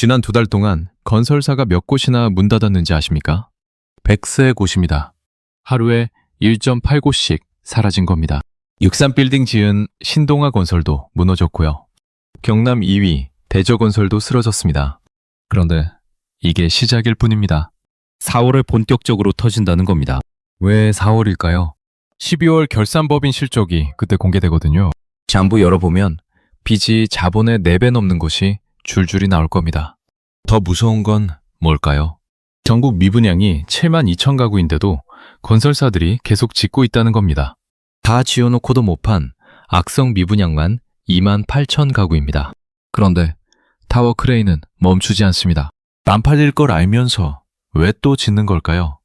지난 두 달 동안 건설사가 몇 곳이나 문 닫았는지 아십니까? 100세 곳입니다. 하루에 1.8곳씩 사라진 겁니다. 63빌딩 지은 신동아 건설도 무너졌고요. 경남 2위 대저 건설도 쓰러졌습니다. 그런데 이게 시작일 뿐입니다. 4월에 본격적으로 터진다는 겁니다. 왜 4월일까요? 12월 결산법인 실적이 그때 공개되거든요. 잠부 열어보면 빚이 자본의 4배 넘는 곳이 줄줄이 나올 겁니다. 더 무서운 건 뭘까요? 전국 미분양이 7만 2천 가구인데도 건설사들이 계속 짓고 있다는 겁니다. 다 지어놓고도 못 판 악성 미분양만 2만 8천 가구입니다. 그런데 타워 크레인은 멈추지 않습니다. 안 팔릴 걸 알면서 왜 또 짓는 걸까요?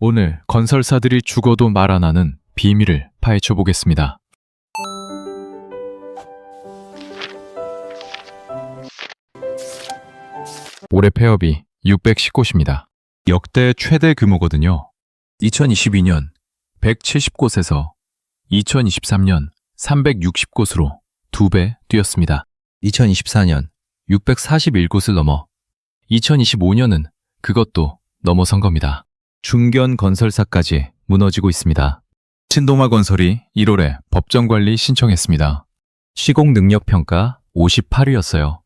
오늘 건설사들이 죽어도 말 안 하는 비밀을 파헤쳐 보겠습니다. 올해 폐업이 610곳입니다. 역대 최대 규모거든요. 2022년 170곳에서 2023년 360곳으로 두배 뛰었습니다. 2024년 641곳을 넘어 2025년은 그것도 넘어선 겁니다. 중견 건설사까지 무너지고 있습니다. 신동아 건설이 1월에 법정관리 신청했습니다. 시공 능력 평가 58위였어요.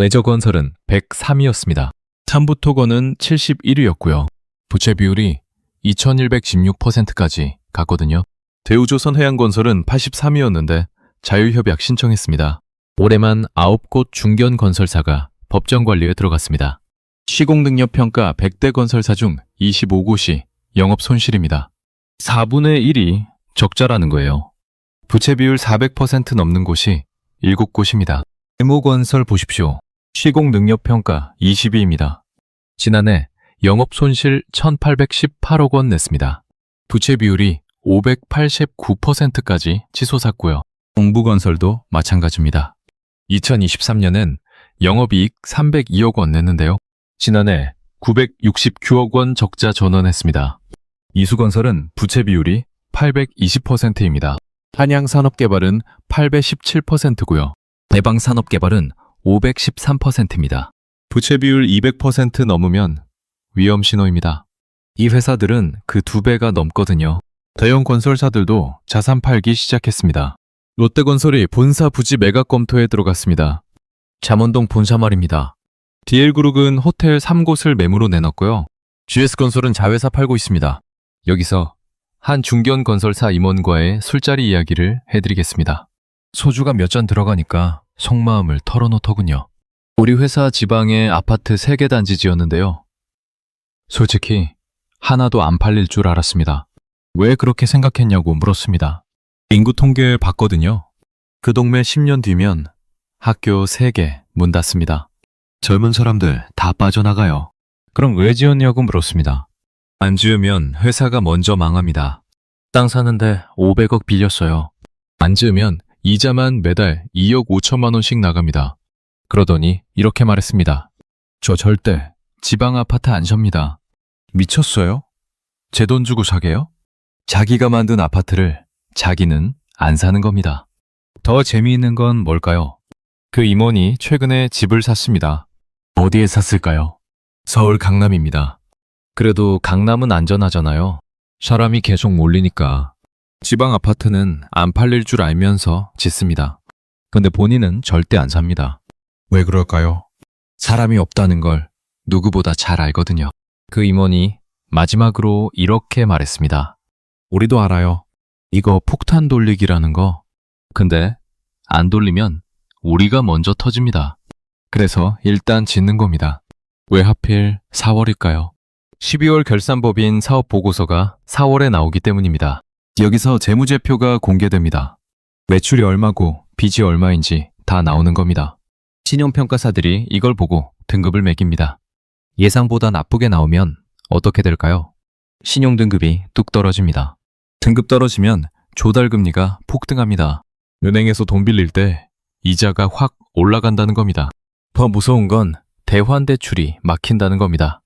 레저 건설은 103위였습니다. 삼부토건은 71위였고요. 부채 비율이 2116%까지 갔거든요. 대우조선 해양건설은 83위였는데 자유협약 신청했습니다. 올해만 9곳 중견 건설사가 법정 관리에 들어갔습니다. 시공능력 평가 100대 건설사 중 25곳이 영업 손실입니다. 4분의 1이 적자라는 거예요. 부채 비율 400% 넘는 곳이 7곳입니다. 대모건설 보십시오. 시공능력 평가 20위입니다. 지난해 영업 손실 1,818억 원 냈습니다. 부채 비율이 589%까지 치솟았고요. 동부건설도 마찬가지입니다. 2023년엔 영업이익 302억 원 냈는데요. 지난해 969억 원 적자 전환했습니다. 이수건설은 부채 비율이 820%입니다. 한양산업개발은 817%고요. 대방산업개발은 513%입니다. 부채 비율 200% 넘으면 위험 신호입니다. 이 회사들은 그 두 배가 넘거든요. 대형 건설사들도 자산 팔기 시작했습니다. 롯데건설이 본사 부지 매각 검토에 들어갔습니다. 잠원동 본사 말입니다. DL그룹은 호텔 3곳을 매물로 내놨고요. GS건설은 자회사 팔고 있습니다. 여기서 한 중견 건설사 임원과의 술자리 이야기를 해드리겠습니다. 소주가 몇 잔 들어가니까 속마음을 털어놓더군요. 우리 회사 지방에 아파트 3개 단지 지었는데요. 솔직히 하나도 안 팔릴 줄 알았습니다. 왜 그렇게 생각했냐고 물었습니다. 인구 통계를 봤거든요. 그 동네 10년 뒤면 학교 3개 문 닫습니다. 젊은 사람들 다 빠져나가요. 그럼 왜 지었냐고 물었습니다. 안 지으면 회사가 먼저 망합니다. 땅 사는데 500억 빌렸어요. 안 지으면 이자만 매달 2억 5천만 원씩 나갑니다. 그러더니 이렇게 말했습니다. 저 절대 지방 아파트 안 삽니다. 미쳤어요? 제 돈 주고 사게요? 자기가 만든 아파트를 자기는 안 사는 겁니다. 더 재미있는 건 뭘까요? 그 임원이 최근에 집을 샀습니다. 어디에 샀을까요? 서울 강남입니다. 그래도 강남은 안전하잖아요. 사람이 계속 몰리니까. 지방 아파트는 안 팔릴 줄 알면서 짓습니다. 근데 본인은 절대 안 삽니다. 왜 그럴까요? 사람이 없다는 걸 누구보다 잘 알거든요. 그 임원이 마지막으로 이렇게 말했습니다. 우리도 알아요. 이거 폭탄 돌리기라는 거. 근데 안 돌리면 우리가 먼저 터집니다. 그래서 일단 짓는 겁니다. 왜 하필 4월일까요? 12월 결산법인 사업 보고서가 4월에 나오기 때문입니다. 여기서 재무제표가 공개됩니다. 매출이 얼마고 빚이 얼마인지 다 나오는 겁니다. 신용평가사들이 이걸 보고 등급을 매깁니다. 예상보다 나쁘게 나오면 어떻게 될까요? 신용등급이 뚝 떨어집니다. 등급 떨어지면 조달금리가 폭등합니다. 은행에서 돈 빌릴 때 이자가 확 올라간다는 겁니다. 더 무서운 건 대환 대출이 막힌다는 겁니다.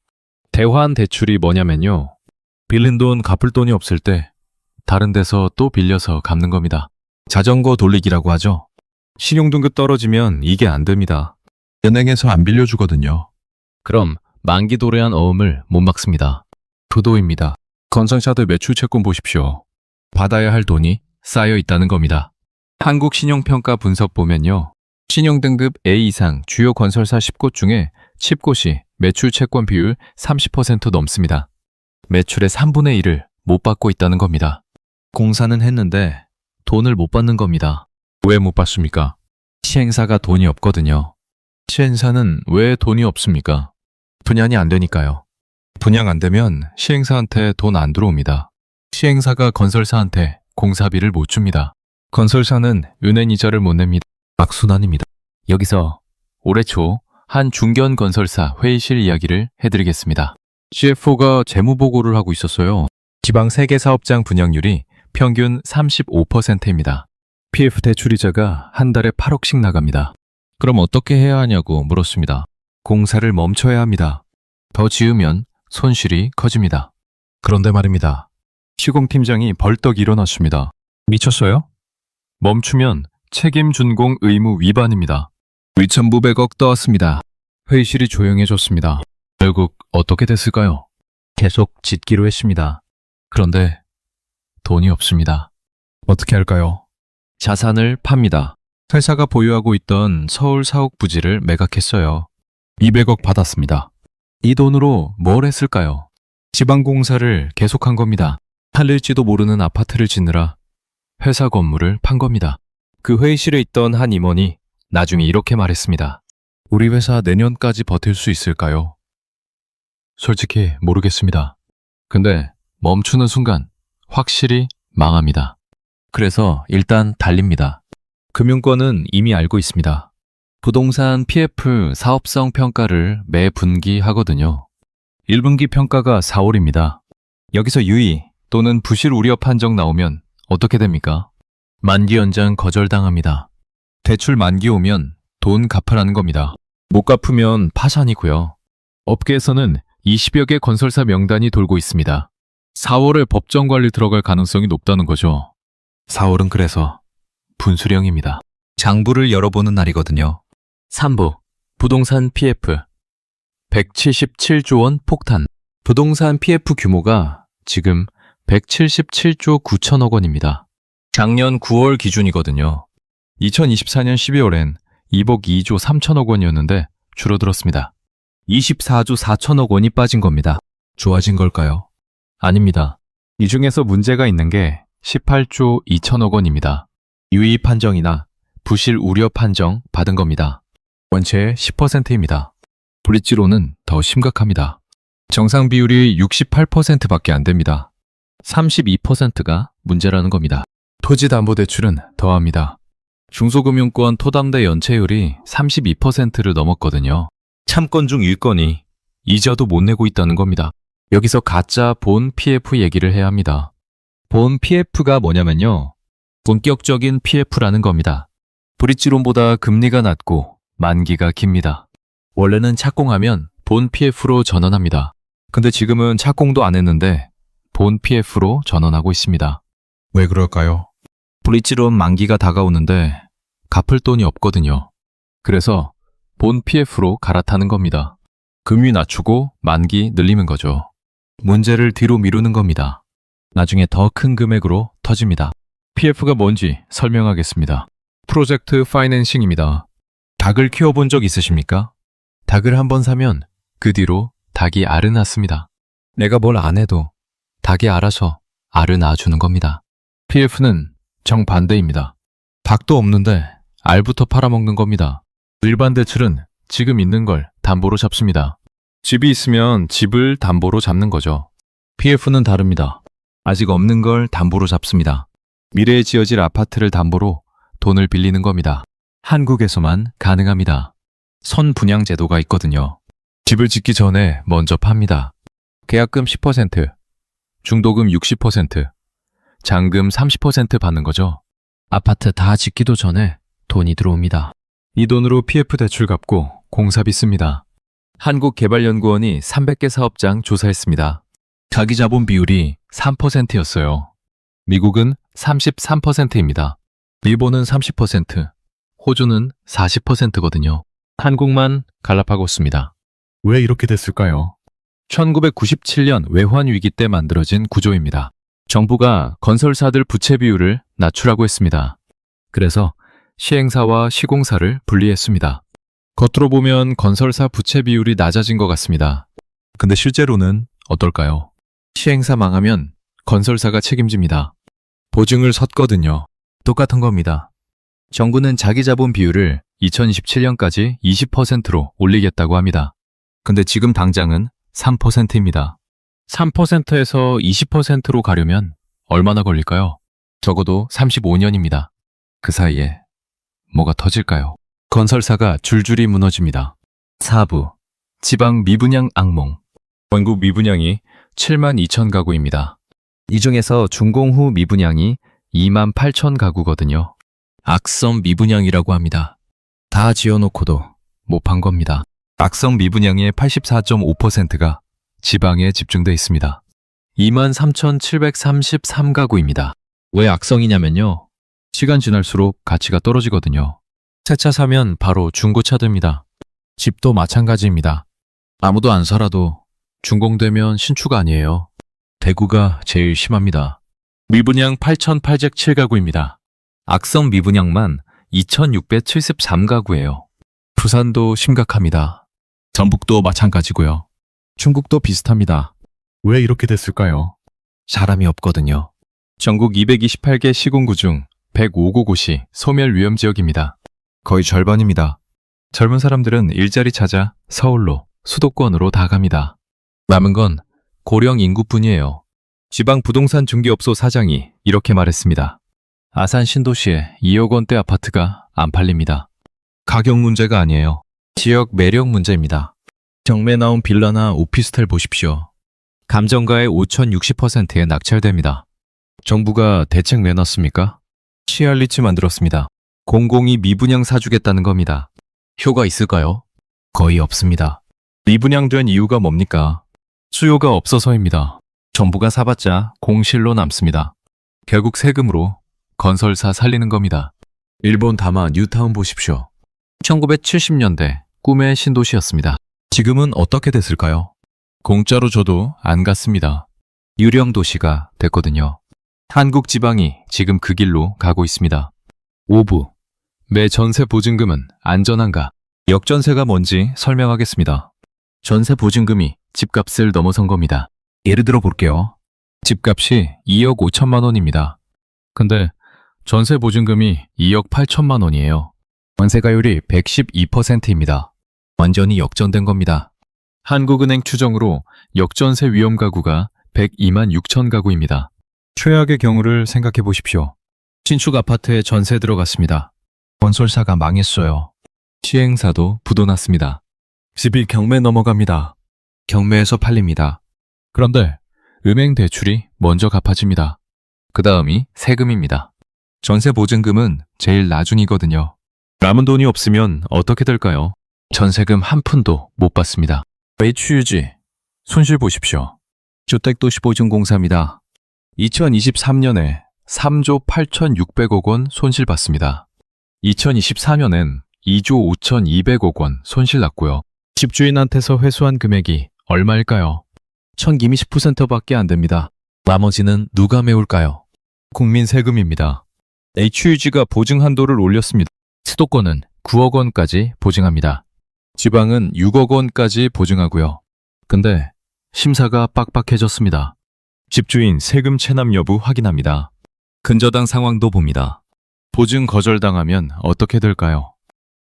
대환 대출이 뭐냐면요. 빌린 돈 갚을 돈이 없을 때 다른 데서 또 빌려서 갚는 겁니다. 자전거 돌리기라고 하죠. 신용등급 떨어지면 이게 안 됩니다. 은행에서 안 빌려주거든요. 그럼 만기 도래한 어음을 못 막습니다. 부도입니다. 건설사들 매출 채권 보십시오. 받아야 할 돈이 쌓여 있다는 겁니다. 한국 신용평가 분석 보면요. 신용등급 A 이상 주요 건설사 10곳 중에 10곳이 매출 채권 비율 30% 넘습니다. 매출의 3분의 1을 못 받고 있다는 겁니다. 공사는 했는데 돈을 못 받는 겁니다. 왜 못 받습니까? 시행사가 돈이 없거든요. 시행사는 왜 돈이 없습니까? 분양이 안 되니까요. 분양 안 되면 시행사한테 돈 안 들어옵니다. 시행사가 건설사한테 공사비를 못 줍니다. 건설사는 은행 이자를 못 냅니다. 악순환입니다. 여기서 올해 초 한 중견 건설사 회의실 이야기를 해드리겠습니다. CFO가 재무보고를 하고 있었어요. 지방 세개 사업장 분양률이 평균 35%입니다. PF 대출 이자가 한 달에 8억씩 나갑니다. 그럼 어떻게 해야 하냐고 물었습니다. 공사를 멈춰야 합니다. 더 지으면 손실이 커집니다. 그런데 말입니다. 시공팀장이 벌떡 일어났습니다. 미쳤어요? 멈추면 책임 준공 의무 위반입니다. 위천부백억 떠왔습니다. 회의실이 조용해졌습니다. 결국 어떻게 됐을까요? 계속 짓기로 했습니다. 그런데 돈이 없습니다. 어떻게 할까요? 자산을 팝니다. 회사가 보유하고 있던 서울 사옥 부지를 매각했어요. 200억 받았습니다. 이 돈으로 뭘 했을까요? 지방공사를 계속한 겁니다. 팔릴지도 모르는 아파트를 짓느라 회사 건물을 판 겁니다. 그 회의실에 있던 한 임원이 나중에 이렇게 말했습니다. 우리 회사 내년까지 버틸 수 있을까요? 솔직히 모르겠습니다. 근데 멈추는 순간 확실히 망합니다. 그래서 일단 달립니다. 금융권은 이미 알고 있습니다. 부동산 PF 사업성 평가를 매 분기 하거든요. 1분기 평가가 4월입니다. 여기서 유의 또는 부실 우려 판정 나오면 어떻게 됩니까? 만기 연장 거절당합니다. 대출 만기 오면 돈 갚으라는 겁니다. 못 갚으면 파산이고요. 업계에서는 20여 개 건설사 명단이 돌고 있습니다. 4월에 법정 관리 들어갈 가능성이 높다는 거죠. 4월은 그래서 분수령입니다. 장부를 열어보는 날이거든요. 3부 부동산 PF 177조 원 폭탄 부동산 PF 규모가 지금 177조 9천억 원입니다. 작년 9월 기준이거든요. 2024년 12월엔 2복 2조 3천억 원이었는데 줄어들었습니다. 24조 4천억 원이 빠진 겁니다. 좋아진 걸까요? 아닙니다. 이 중에서 문제가 있는 게 18조 2천억 원입니다. 유의 판정이나 부실 우려 판정 받은 겁니다. 원체의 10%입니다. 브릿지로는 더 심각합니다. 정상 비율이 68%밖에 안 됩니다. 32%가 문제라는 겁니다. 토지담보대출은 더합니다. 중소금융권 토담대 연체율이 32%를 넘었거든요. 참건 중 일건이 이자도 못 내고 있다는 겁니다. 여기서 가짜 본 PF 얘기를 해야 합니다. 본 PF가 뭐냐면요. 본격적인 PF라는 겁니다. 브릿지론보다 금리가 낮고 만기가 깁니다. 원래는 착공하면 본 PF로 전환합니다. 근데 지금은 착공도 안 했는데 본 PF로 전환하고 있습니다. 왜 그럴까요? 브릿지론 만기가 다가오는데 갚을 돈이 없거든요. 그래서 본 PF로 갈아타는 겁니다. 금리 낮추고 만기 늘리는 거죠. 문제를 뒤로 미루는 겁니다. 나중에 더 큰 금액으로 터집니다. PF가 뭔지 설명하겠습니다. 프로젝트 파이낸싱입니다. 닭을 키워본 적 있으십니까? 닭을 한 번 사면 그 뒤로 닭이 알을 낳습니다. 내가 뭘 안 해도 닭이 알아서 알을 낳아주는 겁니다. PF는 정반대입니다. 닭도 없는데 알부터 팔아먹는 겁니다. 일반 대출은 지금 있는 걸 담보로 잡습니다. 집이 있으면 집을 담보로 잡는 거죠. PF는 다릅니다. 아직 없는 걸 담보로 잡습니다. 미래에 지어질 아파트를 담보로 돈을 빌리는 겁니다. 한국에서만 가능합니다. 선분양 제도가 있거든요. 집을 짓기 전에 먼저 팝니다. 계약금 10%, 중도금 60%, 잔금 30% 받는 거죠. 아파트 다 짓기도 전에 돈이 들어옵니다. 이 돈으로 PF 대출 갚고 공사비 씁니다. 한국개발연구원이 300개 사업장 조사했습니다. 자기 자본 비율이 3%였어요. 미국은 33%입니다. 일본은 30%, 호주는 40%거든요. 한국만 갈라파고스입니다. 왜 이렇게 됐을까요? 1997년 외환 위기 때 만들어진 구조입니다. 정부가 건설사들 부채 비율을 낮추라고 했습니다. 그래서 시행사와 시공사를 분리했습니다. 겉으로 보면 건설사 부채 비율이 낮아진 것 같습니다. 근데 실제로는 어떨까요? 시행사 망하면 건설사가 책임집니다. 보증을 섰거든요. 똑같은 겁니다. 정부는 자기 자본 비율을 2027년까지 20%로 올리겠다고 합니다. 근데 지금 당장은 3%입니다. 3%에서 20%로 가려면 얼마나 걸릴까요? 적어도 35년입니다. 그 사이에 뭐가 터질까요? 건설사가 줄줄이 무너집니다. 4부 지방 미분양 악몽 원구 미분양이 7만 2천 가구입니다. 이 중에서 준공 후 미분양이 2만 8천 가구거든요. 악성 미분양이라고 합니다. 다 지어놓고도 못 판 겁니다. 악성 미분양의 84.5%가 지방에 집중돼 있습니다. 23,733가구입니다. 왜 악성이냐면요. 시간 지날수록 가치가 떨어지거든요. 새 차 사면 바로 중고차 됩니다. 집도 마찬가지입니다. 아무도 안 살아도 준공되면 신축 아니에요. 대구가 제일 심합니다. 미분양 8,807가구입니다. 악성 미분양만 2,673가구예요. 부산도 심각합니다. 전북도 마찬가지고요. 중국도 비슷합니다. 왜 이렇게 됐을까요? 사람이 없거든요. 전국 228개 시군구 중 105곳이 소멸 위험 지역입니다. 거의 절반입니다. 젊은 사람들은 일자리 찾아 서울로, 수도권으로 다 갑니다. 남은 건 고령 인구뿐이에요. 지방 부동산 중개업소 사장이 이렇게 말했습니다. 아산 신도시에 2억 원대 아파트가 안 팔립니다. 가격 문제가 아니에요. 지역 매력 문제입니다. 경매 나온 빌라나 오피스텔 보십시오. 감정가의 5,060%에 낙찰됩니다. 정부가 대책 내놨습니까? 시알리츠 만들었습니다. 공공이 미분양 사주겠다는 겁니다. 효과 있을까요? 거의 없습니다. 미분양된 이유가 뭡니까? 수요가 없어서입니다. 정부가 사봤자 공실로 남습니다. 결국 세금으로 건설사 살리는 겁니다. 일본 다마 뉴타운 보십시오. 1970년대 꿈의 신도시였습니다. 지금은 어떻게 됐을까요? 공짜로 줘도 안 갔습니다. 유령 도시가 됐거든요. 한국 지방이 지금 그 길로 가고 있습니다. 5부. 매 전세 보증금은 안전한가? 역전세가 뭔지 설명하겠습니다. 전세 보증금이 집값을 넘어선 겁니다. 예를 들어 볼게요. 집값이 2억 5천만 원입니다. 근데 전세 보증금이 2억 8천만 원이에요. 전세가율이 112%입니다. 완전히 역전된 겁니다. 한국은행 추정으로 역전세 위험 가구가 102만 6천 가구입니다. 최악의 경우를 생각해 보십시오. 신축 아파트에 전세 들어갔습니다. 건설사가 망했어요. 시행사도 부도났습니다. 집이 경매 넘어갑니다. 경매에서 팔립니다. 그런데 은행 대출이 먼저 갚아집니다. 그 다음이 세금입니다. 전세 보증금은 제일 나중이거든요. 남은 돈이 없으면 어떻게 될까요? 전세금 한 푼도 못 받습니다. HUG 손실 보십시오. 주택도시보증공사입니다. 2023년에 3조 8,600억 원 손실 봤습니다. 2024년엔 2조 5,200억 원 손실 났고요. 집주인한테서 회수한 금액이 얼마일까요? 천김이 10%밖에 안 됩니다. 나머지는 누가 메울까요? 국민 세금입니다. HUG가 보증 한도를 올렸습니다. 수도권은 9억 원까지 보증합니다. 지방은 6억 원까지 보증하고요. 근데 심사가 빡빡해졌습니다. 집주인 세금 체납 여부 확인합니다. 근저당 상황도 봅니다. 보증 거절당하면 어떻게 될까요?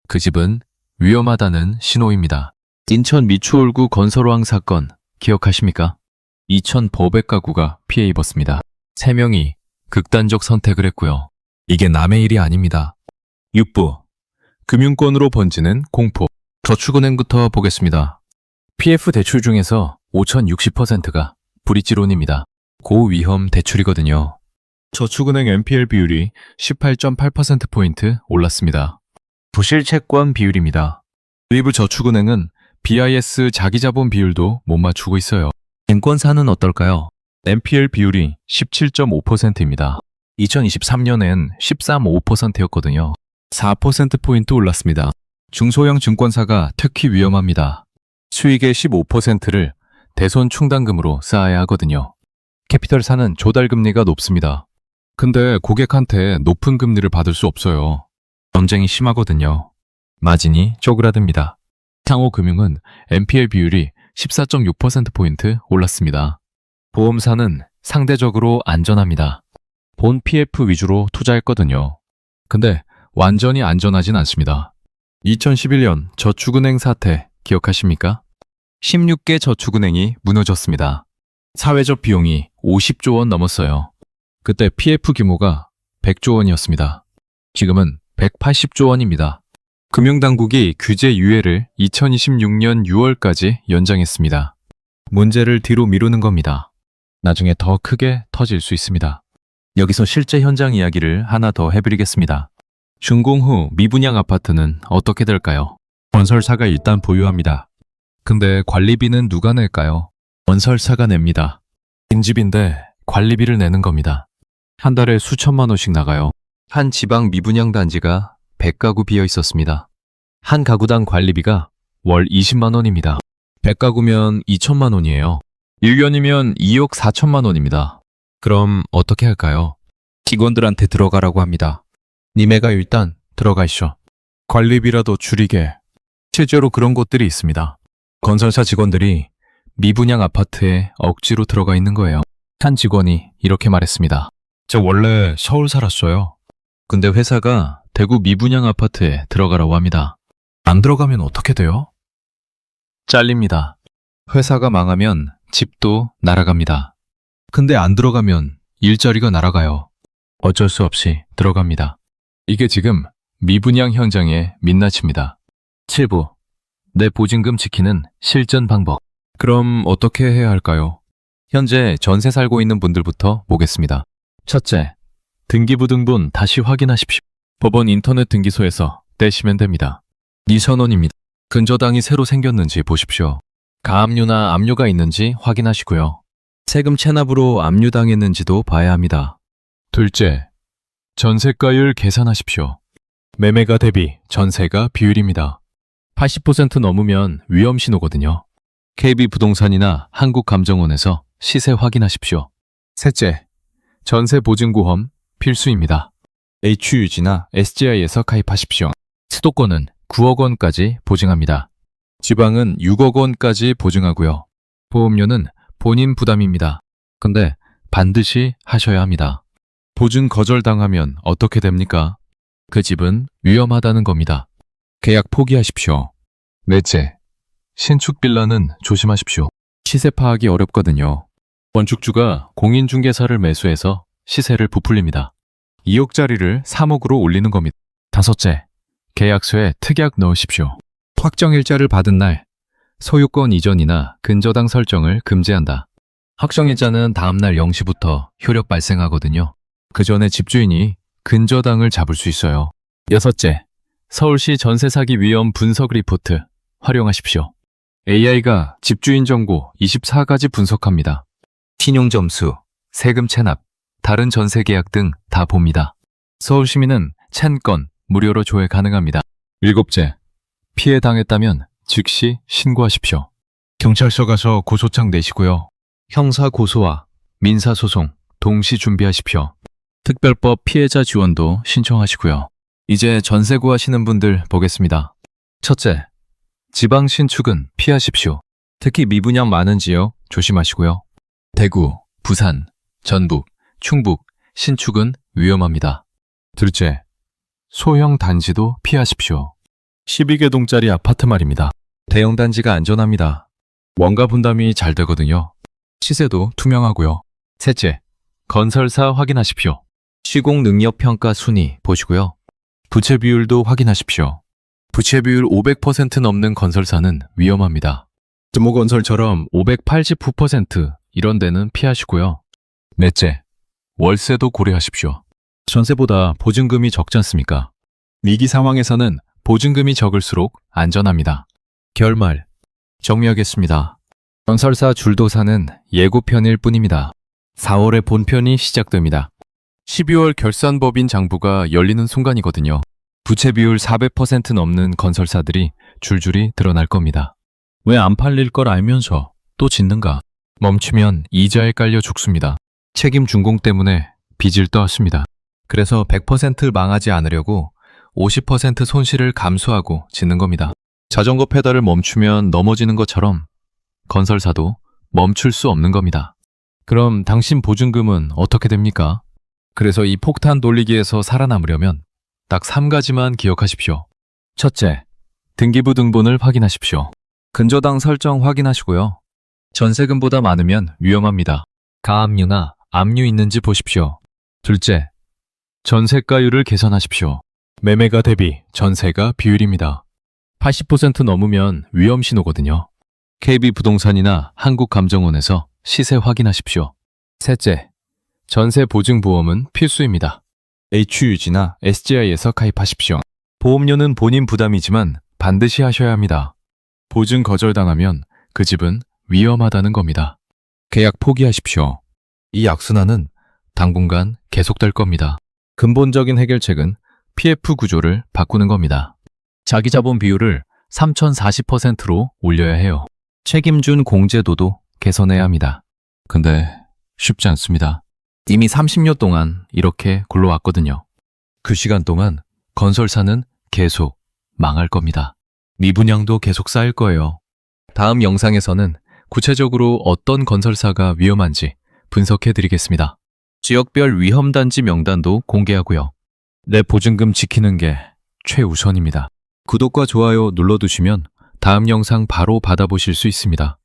그 집은 위험하다는 신호입니다. 인천 미추홀구 건설왕 사건 기억하십니까? 2,100 가구가 피해 입었습니다. 3명이 극단적 선택을 했고요. 이게 남의 일이 아닙니다. 6부 금융권으로 번지는 공포 저축은행부터 보겠습니다. PF 대출 중에서 5,060%가 브릿지론입니다. 고위험 대출이거든요. 저축은행 NPL 비율이 18.8%포인트 올랐습니다. 부실채권 비율입니다. 일부 저축은행은 BIS 자기자본 비율도 못 맞추고 있어요. 증권사는 어떨까요? NPL 비율이 17.5%입니다. 2023년엔 13.5%였거든요. 4%포인트 올랐습니다. 중소형 증권사가 특히 위험합니다. 수익의 15%를 대손 충당금으로 쌓아야 하거든요. 캐피털사는 조달금리가 높습니다. 근데 고객한테 높은 금리를 받을 수 없어요. 전쟁이 심하거든요. 마진이 쪼그라듭니다. 상호금융은 NPL 비율이 14.6%포인트 올랐습니다. 보험사는 상대적으로 안전합니다. 본 PF 위주로 투자했거든요. 근데 완전히 안전하진 않습니다. 2011년 저축은행 사태 기억하십니까? 16개 저축은행이 무너졌습니다. 사회적 비용이 50조 원 넘었어요. 그때 PF 규모가 100조 원이었습니다. 지금은 180조 원입니다. 금융당국이 규제 유예를 2026년 6월까지 연장했습니다. 문제를 뒤로 미루는 겁니다. 나중에 더 크게 터질 수 있습니다. 여기서 실제 현장 이야기를 하나 더 해드리겠습니다. 준공 후 미분양 아파트는 어떻게 될까요? 건설사가 일단 보유합니다. 근데 관리비는 누가 낼까요? 건설사가 냅니다. 빈집인데 관리비를 내는 겁니다. 한 달에 수천만 원씩 나가요. 한 지방 미분양 단지가 100가구 비어 있었습니다. 한 가구당 관리비가 월 20만 원입니다. 100가구면 2천만 원이에요. 1년이면 2억 4천만 원입니다. 그럼 어떻게 할까요? 직원들한테 들어가라고 합니다. 니네가 일단 들어가시죠. 관리비라도 줄이게. 실제로 그런 곳들이 있습니다. 건설사 직원들이 미분양 아파트에 억지로 들어가 있는 거예요. 한 직원이 이렇게 말했습니다. 저 원래 서울 살았어요. 근데 회사가 대구 미분양 아파트에 들어가라고 합니다. 안 들어가면 어떻게 돼요? 잘립니다. 회사가 망하면 집도 날아갑니다. 근데 안 들어가면 일자리가 날아가요. 어쩔 수 없이 들어갑니다. 이게 지금 미분양 현장의 민낯입니다. 7부. 내 보증금 지키는 실전 방법. 그럼 어떻게 해야 할까요? 현재 전세 살고 있는 분들부터 보겠습니다. 첫째, 등기부등본 다시 확인하십시오. 법원 인터넷 등기소에서 떼시면 됩니다. 네 선원입니다. 근저당이 새로 생겼는지 보십시오. 가압류나 압류가 있는지 확인하시고요. 세금 체납으로 압류당했는지도 봐야 합니다. 둘째, 전세가율 계산하십시오. 매매가 대비 전세가 비율입니다. 80% 넘으면 위험 신호거든요. KB부동산이나 한국감정원에서 시세 확인하십시오. 셋째, 전세 보증보험 필수입니다. HUG나 SGI에서 가입하십시오. 수도권은 9억 원까지 보증합니다. 지방은 6억 원까지 보증하고요. 보험료는 본인 부담입니다. 근데 반드시 하셔야 합니다. 보증 거절당하면 어떻게 됩니까? 그 집은 위험하다는 겁니다. 계약 포기하십시오. 넷째, 신축 빌라는 조심하십시오. 시세 파악이 어렵거든요. 건축주가 공인중개사를 매수해서 시세를 부풀립니다. 2억짜리를 3억으로 올리는 겁니다. 다섯째, 계약서에 특약 넣으십시오. 확정일자를 받은 날, 소유권 이전이나 근저당 설정을 금지한다. 확정일자는 다음날 0시부터 효력 발생하거든요. 그 전에 집주인이 근저당을 잡을 수 있어요. 여섯째, 서울시 전세 사기 위험 분석 리포트 활용하십시오. AI가 집주인 정보 24가지 분석합니다. 신용 점수, 세금 체납, 다른 전세 계약 등 다 봅니다. 서울 시민은 1000건 무료로 조회 가능합니다. 일곱째, 피해 당했다면 즉시 신고하십시오. 경찰서 가서 고소장 내시고요. 형사 고소와 민사 소송 동시 준비하십시오. 특별법 피해자 지원도 신청하시고요. 이제 전세 구하시는 분들 보겠습니다. 첫째, 지방 신축은 피하십시오. 특히 미분양 많은 지역 조심하시고요. 대구, 부산, 전북, 충북, 신축은 위험합니다. 둘째, 소형 단지도 피하십시오. 12개 동짜리 아파트 말입니다. 대형 단지가 안전합니다. 원가 분담이 잘 되거든요. 시세도 투명하고요. 셋째, 건설사 확인하십시오. 시공 능력 평가 순위 보시고요. 부채 비율도 확인하십시오. 부채 비율 500% 넘는 건설사는 위험합니다. 드모건설처럼 589% 이런 데는 피하시고요. 넷째, 월세도 고려하십시오. 전세보다 보증금이 적지 않습니까? 위기 상황에서는 보증금이 적을수록 안전합니다. 결말 정리하겠습니다. 건설사 줄도사는 예고편일 뿐입니다. 4월에 본편이 시작됩니다. 12월 결산법인 장부가 열리는 순간이거든요. 부채 비율 400% 넘는 건설사들이 줄줄이 드러날 겁니다. 왜 안 팔릴 걸 알면서 또 짓는가? 멈추면 이자에 깔려 죽습니다. 책임 준공 때문에 빚을 떠왔습니다. 그래서 100% 망하지 않으려고 50% 손실을 감수하고 짓는 겁니다. 자전거 페달을 멈추면 넘어지는 것처럼 건설사도 멈출 수 없는 겁니다. 그럼 당신 보증금은 어떻게 됩니까? 그래서 이 폭탄 돌리기에서 살아남으려면 딱 3가지만 기억하십시오. 첫째, 등기부 등본을 확인하십시오. 근저당 설정 확인하시고요. 전세금보다 많으면 위험합니다. 가압류나 압류 있는지 보십시오. 둘째, 전세가율을 계산하십시오. 매매가 대비 전세가 비율입니다. 80% 넘으면 위험 신호거든요. KB 부동산이나 한국감정원에서 시세 확인하십시오. 셋째, 전세 보증 보험은 필수입니다. HUG나 SGI에서 가입하십시오. 보험료는 본인 부담이지만 반드시 하셔야 합니다. 보증 거절당하면 그 집은 위험하다는 겁니다. 계약 포기하십시오. 이 악순환은 당분간 계속될 겁니다. 근본적인 해결책은 PF 구조를 바꾸는 겁니다. 자기 자본 비율을 3040%로 올려야 해요. 책임준 공제도도 개선해야 합니다. 근데 쉽지 않습니다. 이미 30년 동안 이렇게 굴러왔거든요. 그 시간 동안 건설사는 계속 망할 겁니다. 미분양도 계속 쌓일 거예요. 다음 영상에서는 구체적으로 어떤 건설사가 위험한지 분석해 드리겠습니다. 지역별 위험단지 명단도 공개하고요. 내 보증금 지키는 게 최우선입니다. 구독과 좋아요 눌러두시면 다음 영상 바로 받아보실 수 있습니다.